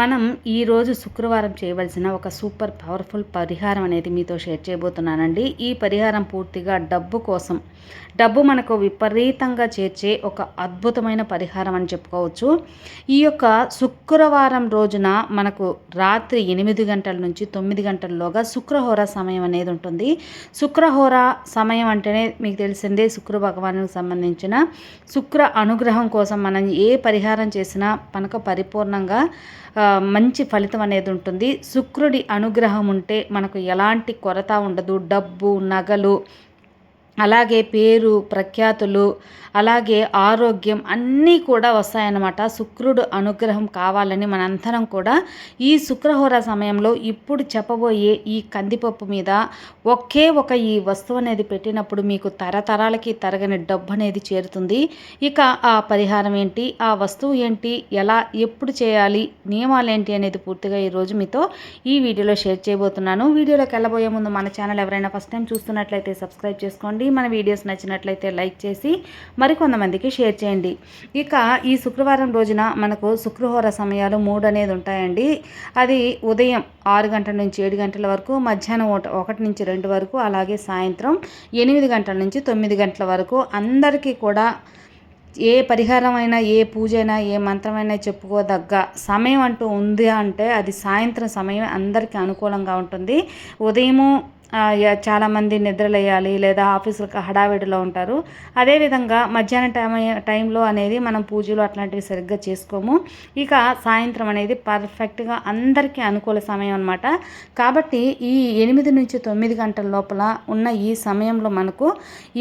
మనం ఈరోజు శుక్రవారం చేయవలసిన ఒక సూపర్ పవర్ఫుల్ పరిహారం అనేది మీతో షేర్ చేయబోతున్నానండి. ఈ పరిహారం పూర్తిగా డబ్బు కోసం. డబ్బు మనకు విపరీతంగా చేర్చే ఒక అద్భుతమైన పరిహారం అని చెప్పుకోవచ్చు. ఈ యొక్క శుక్రవారం రోజున మనకు రాత్రి ఎనిమిది గంటల నుంచి తొమ్మిది గంటల్లోగా శుక్రహోర సమయం అనేది ఉంటుంది. శుక్రహోర సమయం అంటేనే మీకు తెలిసిందే శుక్ర భగవానునికి సంబంధించిన శుక్ర అనుగ్రహం కోసం మనం ఏ పరిహారం చేసినా మనకు పరిపూర్ణంగా మంచి ఫలితం అనేది ఉంటుంది. శుక్రుడి అనుగ్రహం ఉంటే మనకు ఎలాంటి కొరత ఉండదు. డబ్బు నగలు అలాగే పేరు ప్రఖ్యాతులు అలాగే ఆరోగ్యం అన్నీ కూడా వస్తాయన్నమాట. శుక్రుడు అనుగ్రహం కావాలని మనందరం కూడా ఈ శుక్రహోర సమయంలో ఇప్పుడు చెప్పబోయే ఈ కందిపప్పు మీద ఒకే ఒక ఈ వస్తువు అనేది పెట్టినప్పుడు మీకు తరతరాలకి తరగని డబ్బు అనేది చేరుతుంది. ఇక ఆ పరిహారం ఏంటి? ఆ వస్తువు ఏంటి? ఎలా? ఎప్పుడు చేయాలి? నియమాలు ఏంటి అనేది పూర్తిగా ఈరోజు మీతో ఈ వీడియోలో షేర్ చేయబోతున్నాను. వీడియోలోకి వెళ్ళబోయే ముందు మన ఛానల్ ఎవరైనా ఫస్ట్ టైం చూస్తున్నట్లయితే సబ్స్క్రైబ్ చేసుకోండి. మన వీడియోస్ నచ్చినట్లయితే లైక్ చేసి మరికొంతమందికి షేర్ చేయండి. ఇక ఈ శుక్రవారం రోజున మనకు శుక్రహోర సమయాలు మూడు అనేది ఉంటాయండి. అది ఉదయం ఆరు గంటల నుంచి ఏడు గంటల వరకు మధ్యాహ్నం ఒకటి నుంచి రెండు వరకు అలాగే సాయంత్రం ఎనిమిది గంటల నుంచి తొమ్మిది గంటల వరకు అందరికీ కూడా ఏ పరిహారమైనా ఏ పూజ అయినా ఏ మంత్రమైనా చెప్పుకోదగ్గ సమయం అంటూ ఉంది అంటే అది సాయంత్రం సమయం అందరికీ అనుకూలంగా ఉంటుంది. ఉదయము చాలామంది నిద్రలేయాలి లేదా ఆఫీసులకు హడావిడిలో ఉంటారు. అదేవిధంగా మధ్యాహ్నం టైం టైంలో అనేది మనం పూజలు అట్లాంటివి సరిగ్గా చేసుకోము. ఇక సాయంత్రం అనేది పర్ఫెక్ట్గా అందరికీ అనుకూల సమయం అనమాట కాబట్టి ఈ ఎనిమిది నుంచి తొమ్మిది గంటల లోపల ఉన్న ఈ సమయంలో మనకు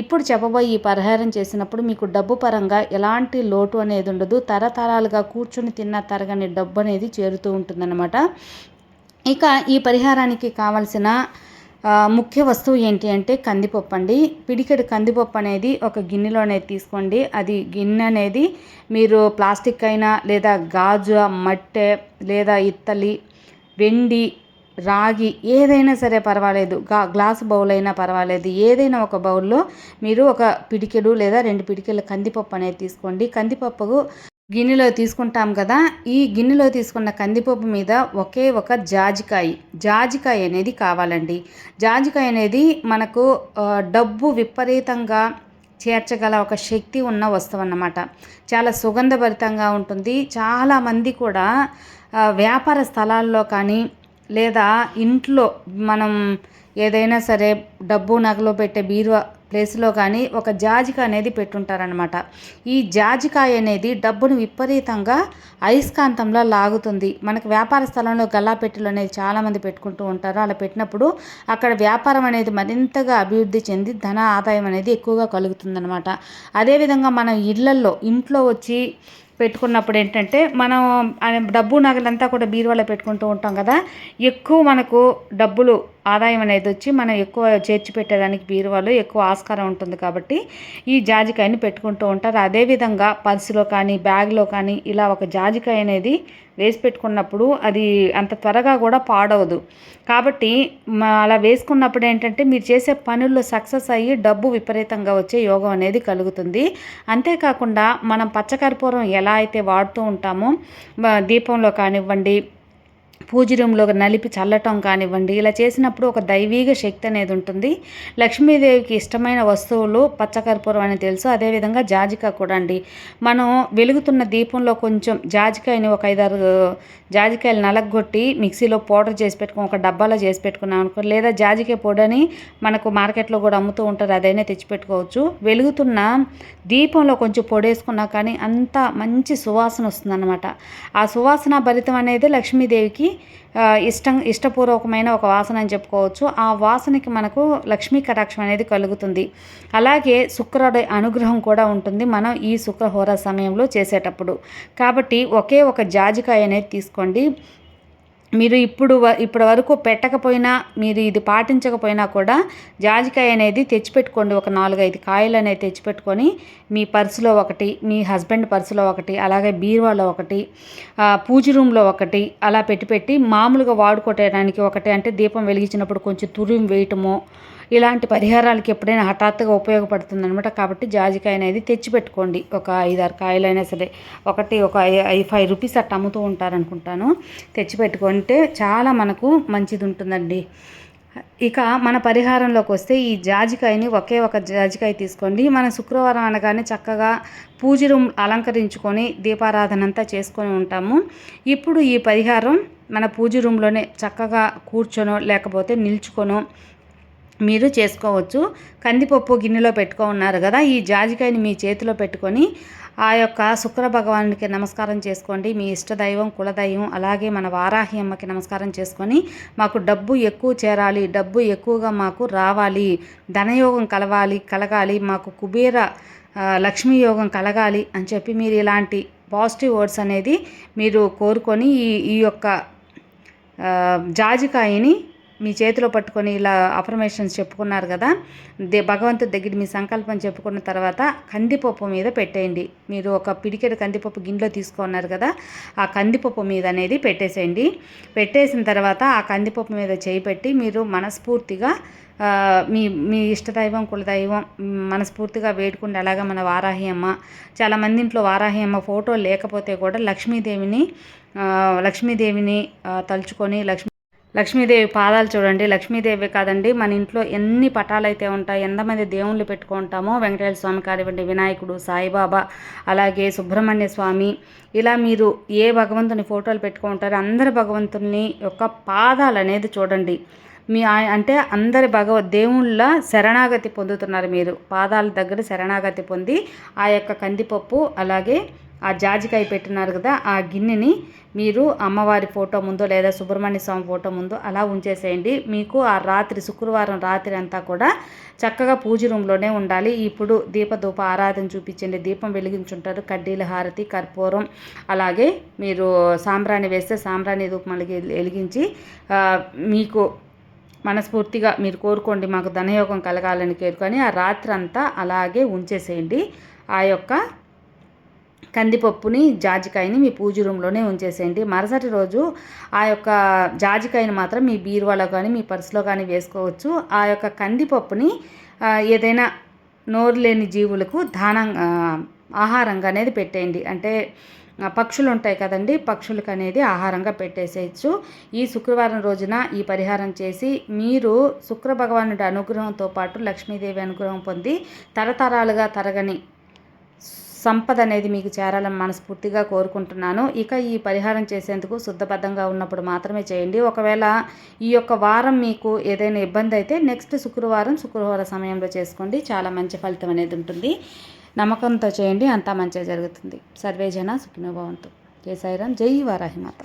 ఇప్పుడు చెప్పబోయే ఈ పరిహారం చేసినప్పుడు మీకు డబ్బు పరంగా ఎలాంటి లోటు అనేది ఉండదు. తరతరాలుగా కూర్చుని తిన్న తరగని డబ్బు అనేది చేరుతూ ఉంటుందన్నమాట. ఇక ఈ పరిహారానికి కావలసిన ముఖ్య వస్తువు ఏంటి అంటే కందిపప్పు అండి. పిడికెడు కందిపప్పు అనేది ఒక గిన్నెలోనే తీసుకోండి. అది గిన్నె అనేది మీరు ప్లాస్టిక్ అయినా లేదా గాజు మట్టె లేదా ఇత్తలి వెండి రాగి ఏదైనా సరే పర్వాలేదు. గా గ్లాస్ బౌల్ అయినా పర్వాలేదు. ఏదైనా ఒక బౌల్లో మీరు ఒక పిడికెడు లేదా రెండు పిడికెల కందిపప్పు అనేది తీసుకోండి. కందిపప్పు గిన్నెలో తీసుకుంటాం కదా ఈ గిన్నెలో తీసుకున్న కందిపప్పు మీద ఒకే ఒక జాజికాయ జాజికాయ అనేది కావాలండి. జాజికాయ అనేది మనకు డబ్బు విపరీతంగా చేర్చగల ఒక శక్తి ఉన్న వస్తువు అన్నమాట. చాలా సుగంధభరితంగా ఉంటుంది. చాలామంది కూడా వ్యాపార స్థలాల్లో కానీ లేదా ఇంట్లో మనం ఏదైనా సరే డబ్బు నగలు పెట్టే బీరువా ప్లేస్లో కానీ ఒక జాజిక అనేది పెట్టుంటారనమాట ఈ జాజికాయ అనేది డబ్బును విపరీతంగా అయస్కాంతంలో లాగుతుంది. మనకు వ్యాపార స్థలంలో గల్లాపెట్టెలు అనేది చాలామంది పెట్టుకుంటూ ఉంటారు. అలా పెట్టినప్పుడు అక్కడ వ్యాపారం అనేది మరింతగా అభివృద్ధి చెంది ధన ఆదాయం అనేది ఎక్కువగా కలుగుతుందనమాట అదేవిధంగా మనం ఇళ్ళల్లో ఇంట్లో వచ్చి పెట్టుకున్నప్పుడు ఏంటంటే మనం డబ్బు నగలంతా కూడా బీరువాలో పెట్టుకుంటూ ఉంటాం కదా. ఎక్కువ మనకు డబ్బులు ఆదాయం అనేది వచ్చి మనం ఎక్కువ చేర్చి పెట్టేదానికి బీరువాలో ఎక్కువ ఆస్కారం ఉంటుంది కాబట్టి ఈ జాజికాయని పెట్టుకుంటూ ఉంటారు. అదేవిధంగా పర్సులో కానీ బ్యాగ్లో కానీ ఇలా ఒక జాజికాయ అనేది వేసి పెట్టుకున్నప్పుడు అది అంత త్వరగా కూడా పాడవదు. కాబట్టి అలా వేసుకున్నప్పుడు ఏంటంటే మీరు చేసే పనుల్లో సక్సెస్ అయ్యి డబ్బు విపరీతంగా వచ్చే యోగం అనేది కలుగుతుంది. అంతేకాకుండా మనం పచ్చకర్పూరం ఎలా అయితే వాడుతూ ఉంటామో దీపంలో కానివ్వండి పూజ రూమ్లో నలిపి చల్లటం కానివ్వండి ఇలా చేసినప్పుడు ఒక దైవీగ శక్తి అనేది ఉంటుంది. లక్ష్మీదేవికి ఇష్టమైన వస్తువులు పచ్చకర్పూరం అని తెలుసు. అదేవిధంగా జాజికాయ కూడా అండి. మనం వెలుగుతున్న దీపంలో కొంచెం జాజికాయని ఒక ఐదారు జాజికాయలు నలగొట్టి మిక్సీలో పౌడర్ చేసి పెట్టుకుని ఒక డబ్బాలో చేసి పెట్టుకున్నాం అనుకో లేదా జాజికాయ పొడని మనకు మార్కెట్లో కూడా అమ్ముతూ ఉంటారు అదైనా తెచ్చిపెట్టుకోవచ్చు వెలుగుతున్న దీపంలో కొంచెం పొడేసుకున్నా కానీ అంత మంచి సువాసన వస్తుందన్నమాట. ఆ సువాసన భరితం అనేది లక్ష్మీదేవికి ఇష్టం ఇష్టపూర్వకమైన ఒక వాసన అని చెప్పుకోవచ్చు. ఆ వాసనకి మనకు లక్ష్మీ కటాక్షం అనేది కలుగుతుంది. అలాగే శుక్రుడి అనుగ్రహం కూడా ఉంటుంది మనం ఈ శుక్రహోర సమయంలో చేసేటప్పుడు. కాబట్టి ఒకే ఒక జాజికాయ అనేది తీసుకోండి. మీరు ఇప్పుడు వ ఇప్పటి వరకు పెట్టకపోయినా మీరు ఇది పాటించకపోయినా కూడా జాజికాయ అనేది తెచ్చిపెట్టుకోండి. ఒక నాలుగైదు కాయలు అనేది తెచ్చిపెట్టుకొని మీ పర్సులో ఒకటి మీ హస్బెండ్ పర్సులో ఒకటి అలాగే బీరువాలో ఒకటి పూజ రూమ్లో ఒకటి అలా పెట్టి పెట్టి మామూలుగా వాడుకోవటానికి ఒకటి అంటే దీపం వెలిగించినప్పుడు కొంచెం తురిమి వేయటము ఇలాంటి పరిహారాలకి ఎప్పుడైనా హఠాత్తుగా ఉపయోగపడుతుంది అనమాట కాబట్టి జాజికాయ అనేది తెచ్చిపెట్టుకోండి. ఒక ఐదారు కాయలైనా సరే. ఒకటి ఒక ఫైవ్ రూపీస్ అట్ట అమ్ముతూ ఉంటారనుకుంటాను. తెచ్చిపెట్టుకుంటే చాలా మనకు మంచిది ఉంటుందండి ఇక మన పరిహారంలోకి వస్తే ఈ జాజికాయని ఒకే ఒక జాజికాయ తీసుకోండి. మన శుక్రవారం అనగానే చక్కగా పూజ రూమ్ అలంకరించుకొని దీపారాధన అంతా చేసుకొని ఉంటాము. ఇప్పుడు ఈ పరిహారం మన పూజ రూమ్లోనే చక్కగా కూర్చొనో లేకపోతే నిల్చుకొనో మీరు చేసుకోవచ్చు. కందిపప్పు గిన్నెలో పెట్టుకో ఉన్నారు కదా ఈ జాజికాయని మీ చేతిలో పెట్టుకొని ఆ యొక్క శుక్ర భగవానుడికి నమస్కారం చేసుకోండి. మీ ఇష్టదైవం కులదైవం అలాగే మన వారాహి అమ్మకి నమస్కారం చేసుకొని మాకు డబ్బు ఎక్కువ చేరాలి డబ్బు ఎక్కువగా మాకు రావాలి ధనయోగం కలవాలి కలగాలి మాకు కుబేర లక్ష్మీ యోగం కలగాలి అని చెప్పి మీరు ఇలాంటి పాజిటివ్ వర్డ్స్ అనేది మీరు కోరుకొని ఈ ఈ యొక్క జాజికాయని మీ చేతిలో పట్టుకొని ఇలా అఫర్మేషన్స్ చెప్పుకున్నారు కదా దే భగవంతుడి దగ్గర మీ సంకల్పం చెప్పుకున్న తర్వాత కందిపప్పు మీద పెట్టేయండి. మీరు ఒక పిడికెడు కందిపప్పు గిన్నెలో తీసుకున్నారు కదా ఆ కందిపప్పు మీద అనేది పెట్టేసేయండి. పెట్టేసిన తర్వాత ఆ కందిపప్పు మీద చేయి పెట్టి మీరు మనస్ఫూర్తిగా మీ మీ ఇష్టదైవం కులదైవం మనస్ఫూర్తిగా వేడుకుంటే అలాగా మన వారాహి అమ్మ చాలామంది ఇంట్లో వారాహి అమ్మ ఫోటో లేకపోతే కూడా లక్ష్మీదేవిని లక్ష్మీదేవిని తలుచుకొని లక్ష్మీ లక్ష్మీదేవి పాదాలు చూడండి. లక్ష్మీదేవి కాదండి మన ఇంట్లో ఎన్ని పటాలు అయితే ఉంటాయి ఎంతమంది దేవుళ్ళు పెట్టుకుంటామో వెంకటేశ్వర స్వామి కానివ్వండి వినాయకుడు సాయిబాబా అలాగే సుబ్రహ్మణ్య స్వామి ఇలా మీరు ఏ భగవంతుని ఫోటోలు పెట్టుకుంటారో అందరి భగవంతుని యొక్క పాదాలు అనేది చూడండి. మీ అంటే అందరి భగవ దేవుళ్ళ శరణాగతి పొందుతున్నారు మీరు. పాదాల దగ్గర శరణాగతి పొంది ఆ యొక్క కందిపప్పు అలాగే ఆ జాజికాయ పెట్టినారు కదా ఆ గిన్నెని మీరు అమ్మవారి ఫోటో ముందో లేదా సుబ్రహ్మణ్య స్వామి ఫోటో ముందో అలా ఉంచేసేయండి. మీకు ఆ రాత్రి శుక్రవారం రాత్రి అంతా కూడా చక్కగా పూజ రూమ్లోనే ఉండాలి. ఇప్పుడు దీపధూప ఆరాధన చూపించండి. దీపం వెలిగించుంటారు. కడ్డీల హారతి కర్పూరం అలాగే మీరు సాంబ్రాణి వేస్తే సాంబ్రాణి ధూపం వెలిగించి మీకు మనస్ఫూర్తిగా మీరు కోరుకోండి. మాకు ధనయోగం కలగాలని కోరుకొని ఆ రాత్రి అంతా అలాగే ఉంచేసేయండి. ఆ యొక్క కందిపప్పుని జాజికాయని మీ పూజ రూమ్లోనే ఉంచేసేయండి. మరుసటి రోజు ఆ యొక్క జాజికాయని మాత్రం మీ బీరువాలో కానీ మీ పర్సులో కానీ వేసుకోవచ్చు. ఆ యొక్క కందిపప్పుని ఏదైనా నోరు లేని జీవులకు దానం ఆహారంగా అనేది పెట్టేయండి. అంటే పక్షులు ఉంటాయి కదండి పక్షులకు అనేది ఆహారంగా పెట్టేసేయచ్చు. ఈ శుక్రవారం రోజున ఈ పరిహారం చేసి మీరు శుక్ర భగవానుడి అనుగ్రహంతో పాటు లక్ష్మీదేవి అనుగ్రహం పొంది తరతరాలుగా తరగని సంపద అనేది మీకు చేరాలని మనస్ఫూర్తిగా కోరుకుంటున్నాను. ఇక ఈ పరిహారం చేసేందుకు శుద్ధబద్ధంగా ఉన్నప్పుడు మాత్రమే చేయండి. ఒకవేళ ఈ యొక్క వారం మీకు ఏదైనా ఇబ్బంది అయితే నెక్స్ట్ శుక్రవారం శుక్రవారం సమయంలో చేసుకోండి. చాలా మంచి ఫలితం అనేది ఉంటుంది. నమ్మకంతో చేయండి. అంతా మంచిగా జరుగుతుంది. సర్వేజన సుఖినోభవంతు జై సాయిరాం జై వారాహిమాత